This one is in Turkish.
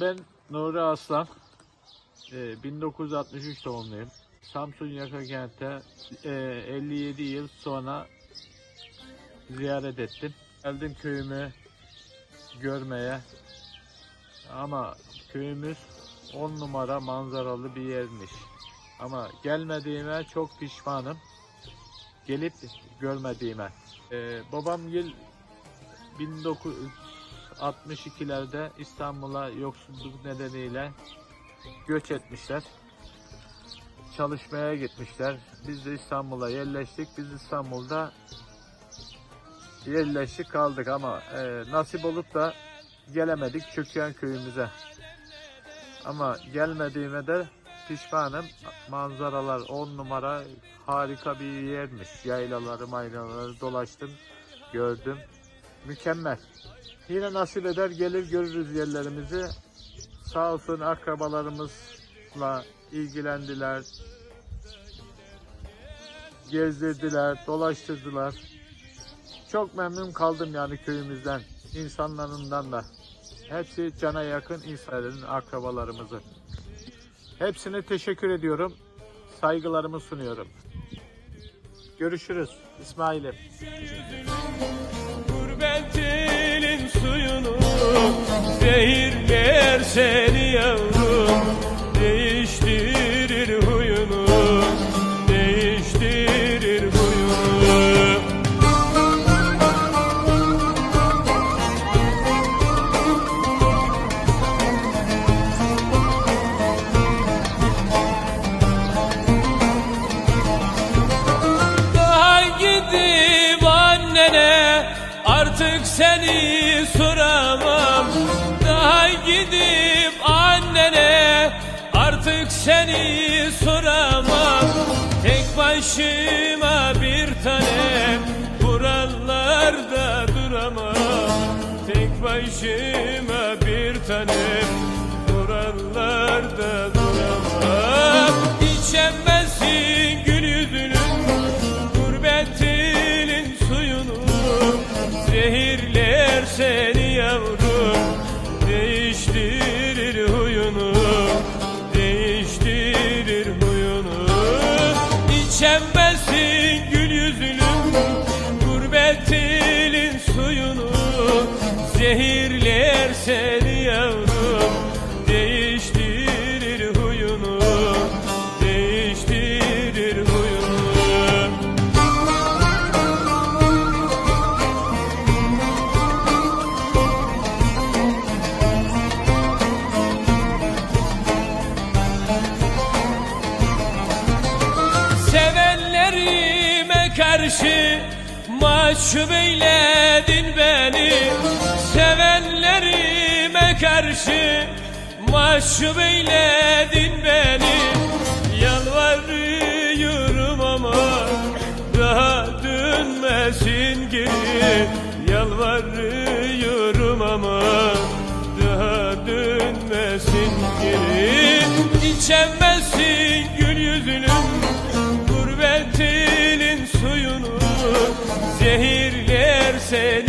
Ben Nuri Aslan. Ee, 1963 doğumluyum. Samsun Yaka Kent'e e, 57 yıl sonra ziyaret ettim. Geldim köyümü görmeye. Ama köyümüz 10 numara manzaralı bir yermiş. Ama gelmediğime çok pişmanım. Gelip görmediğime. Ee, babam yıl 1962'lerde İstanbul'a yoksulluk nedeniyle göç etmişler. Çalışmaya gitmişler. Biz de İstanbul'a yerleştik. Biz İstanbul'da yerleştik kaldık ama e, nasip olup da gelemedik Çökyen köyümüze. Ama gelmediğime de pişmanım. Manzaralar on numara harika bir yermiş. Yaylaları maylaları dolaştım, gördüm. Mükemmel. Yine nasip eder gelir görürüz yerlerimizi. Sağ olsun akrabalarımızla ilgilendiler. Gezdirdiler, dolaştırdılar. Çok memnun kaldım yani köyümüzden, insanlarından da. Hepsi cana yakın insanların akrabalarımızın. Hepsine teşekkür ediyorum. Saygılarımı sunuyorum. Görüşürüz İsmail'im. Zehirler seni yavrum. Değiştirir huyunu Değiştirir huyunu Daha gidip annene artık seni soramam seni soramam. Tek başıma bir tanem. Buralarda duramam. Tek başıma bir tanem. Buralarda duramam. İçemezsin İçemezsin Sevenlerime karşı mahcup eyledin beni. Sevenlerime karşı mahcup beni. Yalvarıyorum ama daha dönmesin geri Yalvarıyorum ama daha dönmesin geri İçemezsin gül yüzünün Zehirler seni